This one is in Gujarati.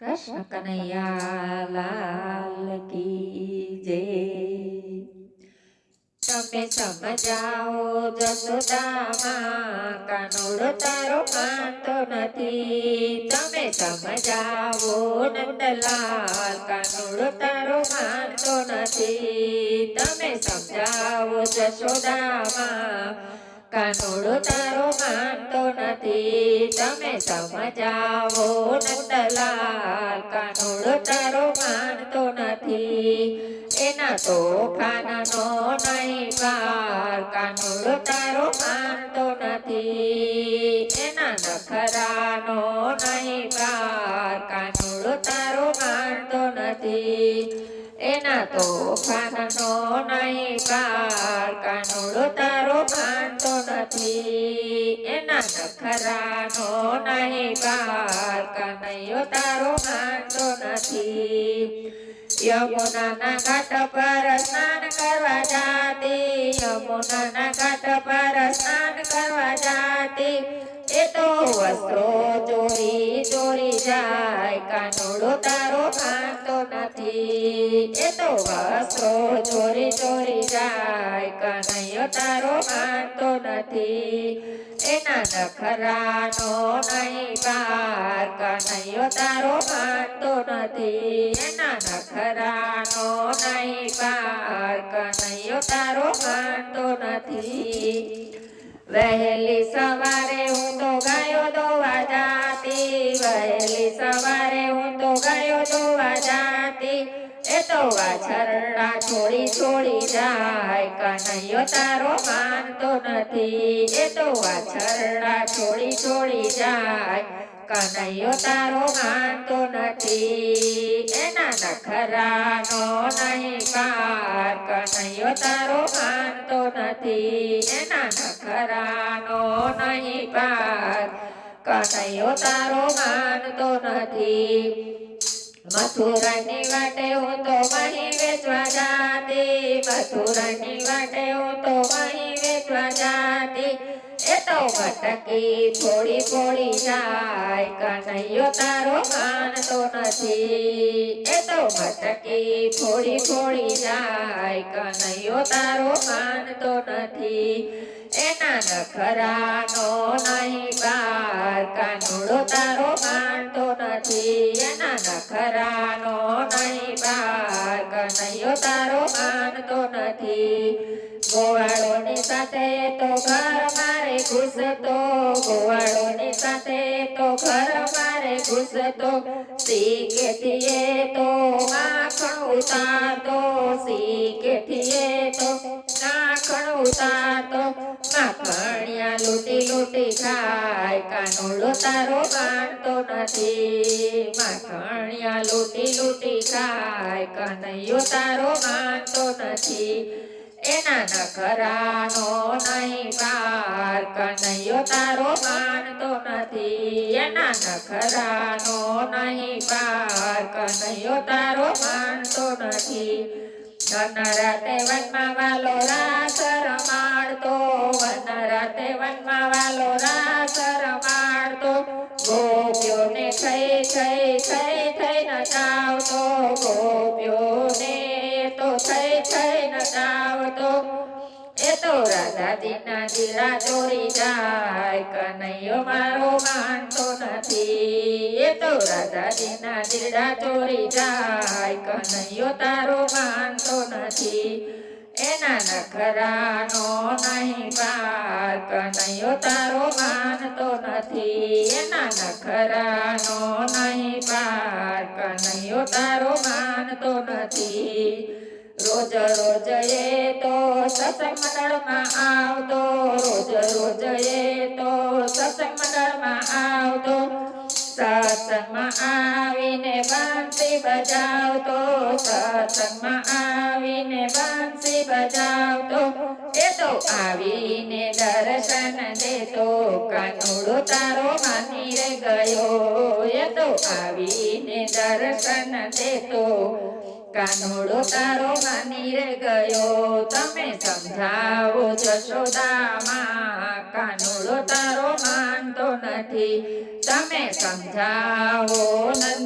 કૃષ્ણ કનૈયા લાલ કી જય. તમે સમજાવો જસોદામાં કાનુડ તારો કાંતો નથી. તમે સમજાવો નંદલાલ કાનુડ તારો કાંતો નથી. તમે સમજાવો જશોદામાં કાનુડ તારો માનતો નથી. તમે સમજાવો નંદલાલ કાનોડો તારો માનતો નથી. એના તો ખાનાનો નહીં પાર કાનોડો તારો માનતો નથી. એના નખરાનો નહીં પાર કાનોડો તારો માનતો નથી. એના તો ખાનાનો નહીં પાર કાનોડો તારો માનતો નથી એના નખરાનો નહીં પાર, કાનૈયો તારો માનતો નથી. યમુનાના ઘાટ પર સ્નાન કરવા જાતી, યમુનાના ઘાટ પર સ્નાન કરવા જાતી. એ તો વસ્ત્રો ચોરી ચોરી જાય, કાનોડો તારો ખાતો નથી. એ તો વસ્ત્રો ચોરી તારો માનતો નથી. એના નખરાનો નહીં પાર કનૈયો તારો માનતો નથી. એના નખરાનો નહીં પાર કનૈયો તારો માનતો નથી. વહેલી સવારે હું તો ગયો દોવા જાતી, વહેલી સવારે હું તો ગાયો દોવા જાતી. એ તો વાછરડા છોડી છોડી જાય, કનૈયો તારો માનતો નથી. એ તો છોડી છોડી જાય, કનૈયો તારો માનતો નથી. એના નખરાનો નહીં પાર, કનૈયો તારો માનતો નથી. એના નખરાનો નહીં પાર, કનૈયો તારો માનતો નથી. મથુરાની વાટે હું તો મહી વેચવા જાતી, મથુરાની વાટે હું તો મહી વેચવા જાતી. એ તો ભટકી થોડી થોડી જાય, કનૈયો તારો માનતો નથી. એ તો ભટકી થોડી થોડી જાય, કનૈયો તારો માનતો નથી. એના નખરાનો નહીં બાર કાનુડો તારો માનતો નથી, એના નખરાનો નહીં પાર કનૈયો તારો માનતો નથી. ગોવાળોની સાથે તો ઘર મારે ઘૂસતો, ગોવાળોની સાથે તો ઘર મારે ઘૂસતો. શીખે તો ઉતારતો શીખેથી તો લૂંટી લૂંટી ખાય, કાનુડો તારો માનતો નથી. માખણિયા લૂટી લૂટી ખાય, કનૈયો તારો માનતો નથી. એના નખરાનો નહીં પાર, કનૈયો તારો માનતો નથી. એના નખરાનો નહીં પાર, કનૈયો તારો નથી વન રાતે વનમાં વાલો રાસ રમાડતો વન વનમાં વાલો રાસ રમાડતો ગોપ્યોને થઈ થઈ થઈ થઈ નચાવતો ગોપ્યોને તો થઈ થઈ નચાવતો એ તો રાધાજીના જીરા ચોરી જાય, કનૈયો મારો માનતો નથી. એ તો રાધાજીના જીરા ચોરી જાય, કનૈયો તારો નથી એના નખરાનો નહીં પાર કનૈયો તારો માનતો નથી. એના નખરાનો નહીં પાર કનૈયો તારો માનતો નથી. રોજ રોજ એ તો સત્સંગ મંડળમાં આવતો બંસી બજાવતો સત્સંગમાં આવીને બંસી બજાવતો એ તો આવીને દર્શન દેતો. કાનુડો તારો માની રે ગયો. એ તો આવીને દર્શન દેતો. કાનોડો તારો માની ગયો. તમે સમજાવો જશોદામાં, કાનુડો તારો માનતો નથી. તમે સમજાવો નંદલાલ